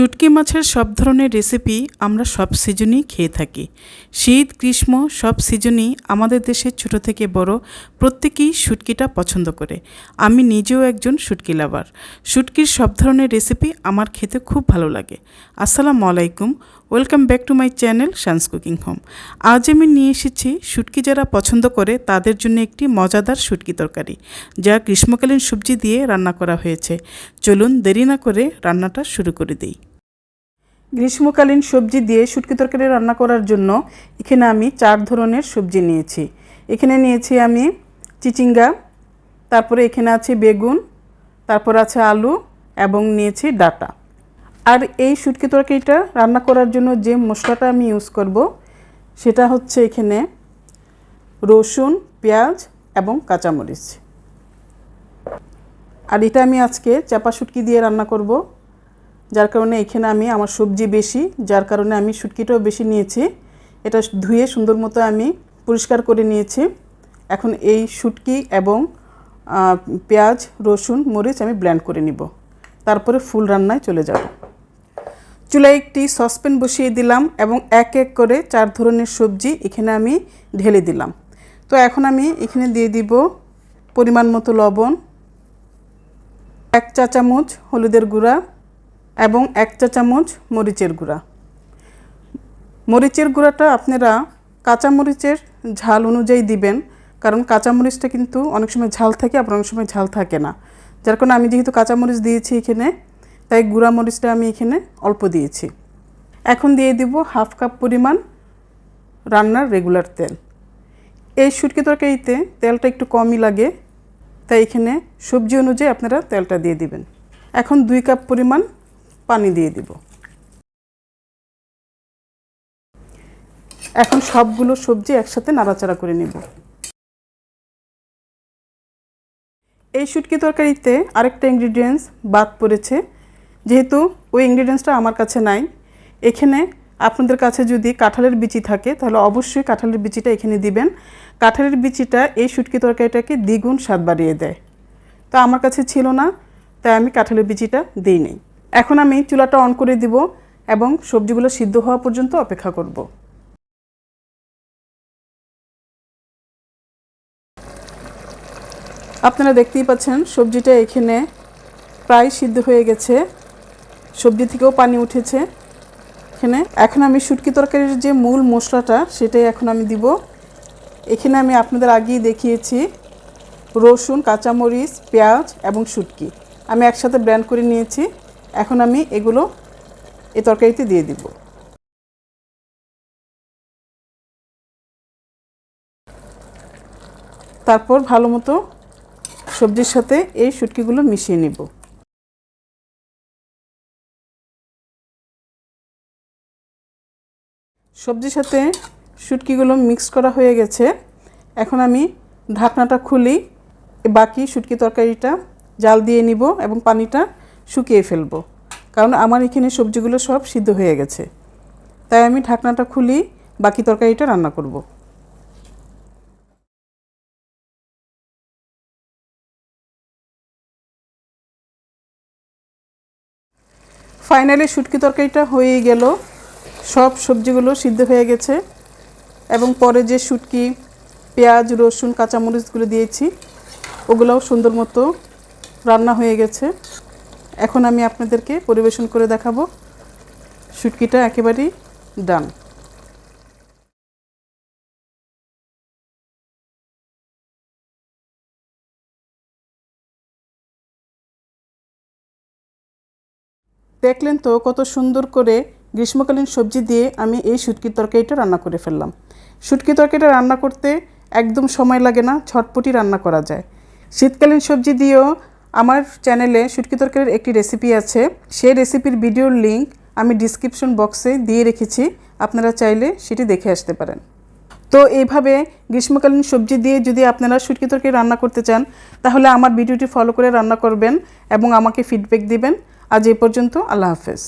শুটকি মাছের সব ধরনের রেসিপি আমরা সব সিজনই খেয়ে থাকি। শীত, গ্রীষ্ম সব সিজনই আমাদের দেশের ছোট থেকে বড় প্রত্যেকেই শুটকিটা পছন্দ করে। আমি নিজেও একজন শুটকি লাভার শুটকির সব ধরনের রেসিপি আমার খেতে খুব ভালো লাগে। আসসালামু আলাইকুম। Welcome back to my channel Shan's cooking home আজ আমি নিয়ে এসেছি শুটকি যারা পছন্দ করে তাদের জন্য একটি মজাদার শুটকি তরকারি, যা গ্রীষ্মকালীন সবজি দিয়ে রান্না করা হয়েছে। চলুন দেরি না করে রান্নাটা শুরু করে দিই। গ্রীষ্মকালীন সবজি দিয়ে শুটকি তরকারি রান্না করার জন্য এখানে আমি চার ধরনের সবজি নিয়েছি। এখানে নিয়েছি আমি চিচিঙ্গা, তারপরে এখানে আছে বেগুন, তারপর আছে আলু এবং নিয়েছি ডাটা। আর এই শুটকি তরকারিটা রান্না করার জন্য যে মশলাটা আমি ইউজ করব, সেটা হচ্ছে এখানে রসুন, পেঁয়াজ এবং কাঁচামরিচ। আর এটা আমি আজকে চাপা শুটকি দিয়ে রান্না করব। যার কারণে এখানে আমি আমার সবজি বেশি, যার কারণে আমি শুটকিটাও বেশি নিয়েছি। এটা ধুয়ে সুন্দর মতো আমি পরিষ্কার করে নিয়েছি। এখন এই শুটকি এবং পেঁয়াজ, রসুন, মরিচ আমি ব্ল্যান্ড করে নিব। তারপরে ফুল রান্নায় চলে যাব। চুলায় একটি সসপ্যান বসিয়ে দিলাম এবং এক এক করে চার ধরনের সবজি এখানে আমি ঢেলে দিলাম। তো এখন আমি এখানে দিয়ে দিব পরিমাণ মতো লবণ, এক চা চামচ হলুদের গুঁড়া এবং এক চা চামচ মরিচের গুঁড়া। মরিচের গুঁড়াটা আপনারা কাঁচামরিচের ঝাল অনুযায়ী দিবেন, কারণ কাঁচামরিচটা কিন্তু অনেক সময় ঝাল থাকে, আবার অনেক সময় ঝাল থাকে না। যার কারণে আমি যেহেতু কাঁচামরিচ দিয়েছি এখানে, তাই গুঁড়া মরিচটা আমি এখানে অল্প দিয়েছি। এখন দিয়ে দিব হাফ কাপ পরিমাণ রান্নার রেগুলার তেল। এই শুটকি তরকারিতে তেলটা একটু কমই লাগে, তাই এখানে সবজি অনুযায়ী আপনারা তেলটা দিয়ে দিবেন। এখন দুই কাপ পরিমাণ পানি দিয়ে দিব। এখন সবগুলো সবজি একসাথে নাড়াচাড়া করে নেব। এই শুটকি তরকারিতে আরেকটা ইনগ্রিডিয়েন্টস বাদ পড়েছে। যেহেতু ওই ইনগ্রিডিয়েন্টসটা আমার কাছে নাই, এখানে আপনাদের কাছে যদি কাঁঠালের বিচি থাকে, তাহলে অবশ্যই কাঁঠালের বিচিটা এখানে দিবেন। কাঁঠালের বিচিটা এই শুটকি তরকারিটাকে দ্বিগুণ স্বাদ বাড়িয়ে দেয়। তো আমার কাছে ছিল না, তাই আমি কাঁঠালের বিচিটা দিই নেই এখন আমি চুলাটা অন করে দিব এবং সবজিগুলো সিদ্ধ হওয়া পর্যন্ত অপেক্ষা করব। আপনারা দেখতেই পাচ্ছেন সবজিটা এখানে প্রায় সিদ্ধ হয়ে গেছে। সবজি থেকেও পানি উঠেছে। এখানে এখন আমি শুটকি তরকারির যে মূল মশলাটা সেটাই এখন আমি দিব। এখানে আমি আপনাদের আগেই দেখিয়েছি রসুন, কাঁচামরিচ, পেঁয়াজ এবং শুটকি। আমি একসাথে ব্র্যান্ড করে নিয়েছি। এখন আমি এগুলো এই তরকারিতে দিয়ে দিব। তারপর ভালো মতো সবজির সাথে এই শুটকিগুলো মিশিয়ে নিব। সবজির সাথে শুটকিগুলো মিক্স করা হয়ে গেছে। এখন আমি ঢাকনাটা খুলি বাকি শুটকি তরকারিটা জাল দিয়ে নিব এবং পানিটা শুকিয়ে ফেলব। কারণ আমার এখানে সবজিগুলো সব সিদ্ধ হয়ে গেছে। তাই আমি ঢাকনাটা খুলি, বাকি তরকারিটা রান্না করব। ফাইনালি শুটকি তরকারিটা হয়ে গেল। সব সবজিগুলো সিদ্ধ হয়ে গেছে। এবং পরে যে শুটকি, পেঁয়াজ, রসুন, কাঁচামরিচগুলো দিয়েছি, ওগুলোও সুন্দর মতো রান্না হয়ে গেছে। এখন আমি আপনাদেরকে পরিবেশন করে দেখাবো। শুটকিটা একেবারেই ডান। দেখলেন তো কত সুন্দর করে গ্রীষ্মকালীন সবজি দিয়ে আমি এই শুটকির তরকারিটা রান্না করে ফেললাম। শুটকি তরকারিটা রান্না করতে একদম সময় লাগে না, ছটপটি রান্না করা যায়। শীতকালীন সবজি দিয়েও আমার চ্যানেলে শুটকি তরকারির একটি রেসিপি আছে। সেই রেসিপির ভিডিওর লিঙ্ক আমি ডিসক্রিপশন বক্সে দিয়ে রেখেছি। আপনারা চাইলে সেটি দেখে আসতে পারেন। তো এইভাবে গ্রীষ্মকালীন সবজি দিয়ে যদি আপনারা শুটকি তরকারি রান্না করতে চান, তাহলে আমার ভিডিওটি ফলো করে রান্না করবেন এবং আমাকে ফিডব্যাক দিবেন। আজ এ পর্যন্ত আল্লাহ হাফেজ।